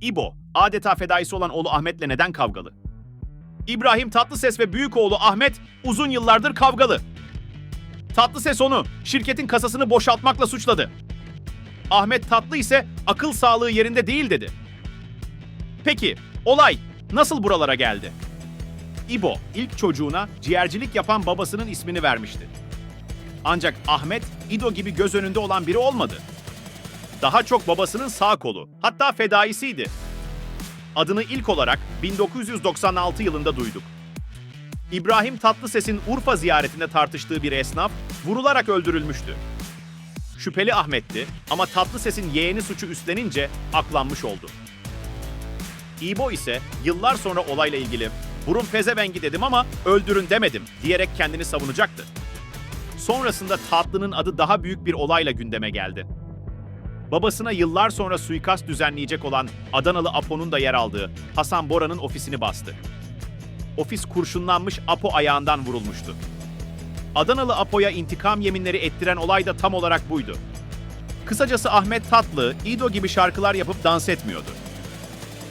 İbo, adeta fedaisi olan oğlu Ahmet'le neden kavgalı? İbrahim Tatlıses ve büyük oğlu Ahmet uzun yıllardır kavgalı. Tatlıses onu şirketin kasasını boşaltmakla suçladı. Ahmet Tatlı ise akıl sağlığı yerinde değil dedi. Peki, olay nasıl buralara geldi? İbo ilk çocuğuna ciğercilik yapan babasının ismini vermişti. Ancak Ahmet İdo gibi göz önünde olan biri olmadı. Daha çok babasının sağ kolu, hatta fedaisiydi. Adını ilk olarak 1996 yılında duyduk. İbrahim Tatlıses'in Urfa ziyaretinde tartıştığı bir esnaf vurularak öldürülmüştü. Şüpheli Ahmet'ti ama Tatlıses'in yeğeni suçu üstlenince aklanmış oldu. İbo ise yıllar sonra olayla ilgili burun pezevengi dedim ama öldürün demedim diyerek kendini savunacaktı. Sonrasında Tatlı'nın adı daha büyük bir olayla gündeme geldi. Babasına yıllar sonra suikast düzenleyecek olan Adanalı Apo'nun da yer aldığı Hasan Bora'nın ofisini bastı. Ofis kurşunlanmış Apo ayağından vurulmuştu. Adanalı Apo'ya intikam yeminleri ettiren olay da tam olarak buydu. Kısacası Ahmet Tatlı, İdo gibi şarkılar yapıp dans etmiyordu.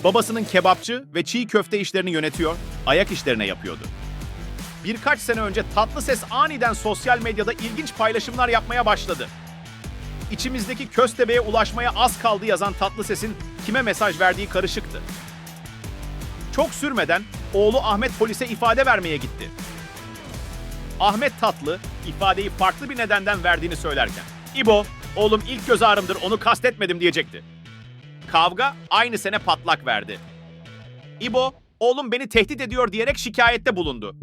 Babasının kebapçı ve çiğ köfte işlerini yönetiyor, ayak işlerine yapıyordu. Birkaç sene önce tatlı ses aniden sosyal medyada ilginç paylaşımlar yapmaya başladı. İçimizdeki köstebeğe ulaşmaya az kaldı yazan tatlı sesin kime mesaj verdiği karışıktı. Çok sürmeden oğlu Ahmet polise ifade vermeye gitti. Ahmet Tatlı ifadeyi farklı bir nedenden verdiğini söylerken İbo, oğlum ilk göz ağrımdır onu kastetmedim diyecekti. Kavga aynı sene patlak verdi. İbo, oğlum beni tehdit ediyor diyerek şikayette bulundu.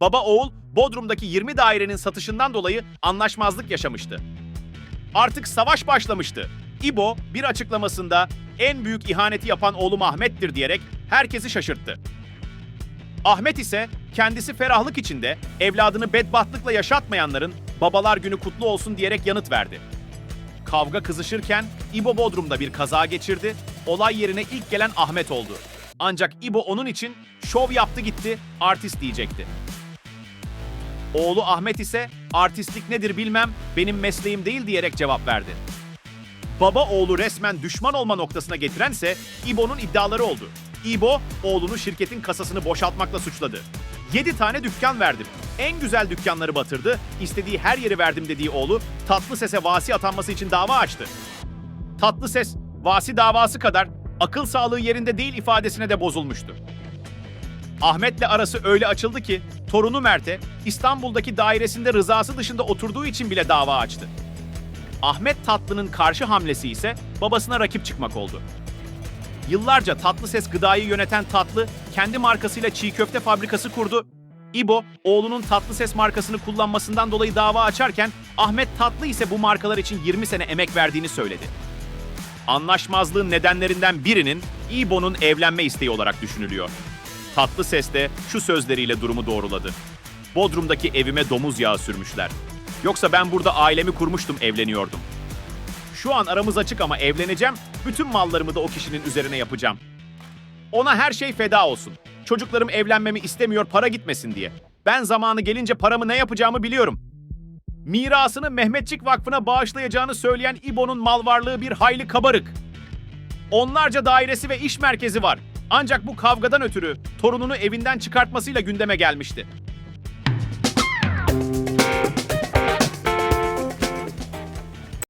Baba oğul Bodrum'daki 20 dairenin satışından dolayı anlaşmazlık yaşamıştı. Artık savaş başlamıştı. İbo bir açıklamasında en büyük ihaneti yapan oğlum Ahmet'tir diyerek herkesi şaşırttı. Ahmet ise kendisi ferahlık içinde evladını bedbahtlıkla yaşatmayanların babalar günü kutlu olsun diyerek yanıt verdi. Kavga kızışırken İbo Bodrum'da bir kaza geçirdi. Olay yerine ilk gelen Ahmet oldu. Ancak İbo onun için şov yaptı gitti, artist diyecekti. Oğlu Ahmet ise artistlik nedir bilmem, benim mesleğim değil diyerek cevap verdi. Baba oğlu resmen düşman olma noktasına getirense İbo'nun iddiaları oldu. İbo, oğlunu şirketin kasasını boşaltmakla suçladı. 7 tane dükkan verdim. En güzel dükkanları batırdı, istediği her yeri verdim dediği oğlu tatlı sese vasi atanması için dava açtı. Tatlı ses, vasi davası kadar akıl sağlığı yerinde değil ifadesine de bozulmuştu. Ahmet'le arası öyle açıldı ki torunu Mert'e İstanbul'daki dairesinde rızası dışında oturduğu için bile dava açtı. Ahmet Tatlı'nın karşı hamlesi ise babasına rakip çıkmak oldu. Yıllarca Tatlı Ses Gıda'yı yöneten Tatlı, kendi markasıyla çiğ köfte fabrikası kurdu. İbo, oğlunun Tatlı Ses markasını kullanmasından dolayı dava açarken, Ahmet Tatlı ise bu markalar için 20 sene emek verdiğini söyledi. Anlaşmazlığın nedenlerinden birinin İbo'nun evlenme isteği olarak düşünülüyor. Tatlı ses de şu sözleriyle durumu doğruladı. Bodrum'daki evime domuz yağı sürmüşler. Yoksa ben burada ailemi kurmuştum, evleniyordum. Şu an aramız açık ama evleneceğim, bütün mallarımı da o kişinin üzerine yapacağım. Ona her şey feda olsun. Çocuklarım evlenmemi istemiyor para gitmesin diye. Ben zamanı gelince paramı ne yapacağımı biliyorum. Mirasını Mehmetçik Vakfı'na bağışlayacağını söyleyen İbo'nun mal varlığı bir hayli kabarık. Onlarca dairesi ve iş merkezi var. Ancak bu kavgadan ötürü torununu evinden çıkartmasıyla gündeme gelmişti.